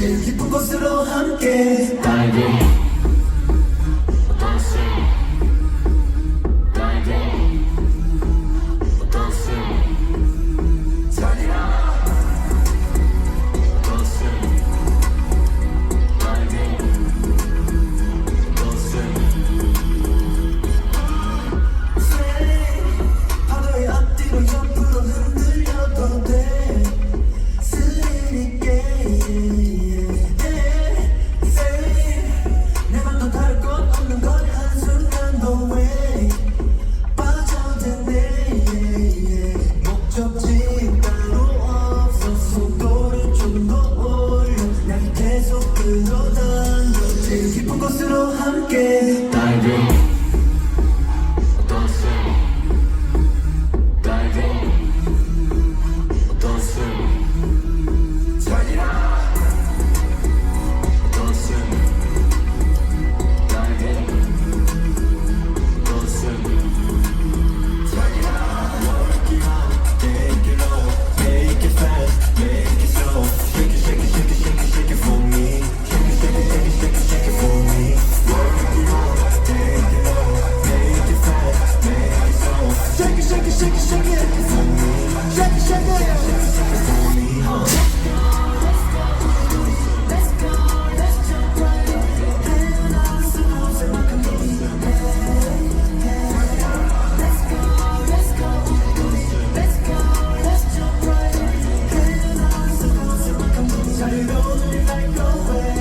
제일 기쁜 곳으로 함께. 달리 그러던 깊은 곳으로 함께 I go way.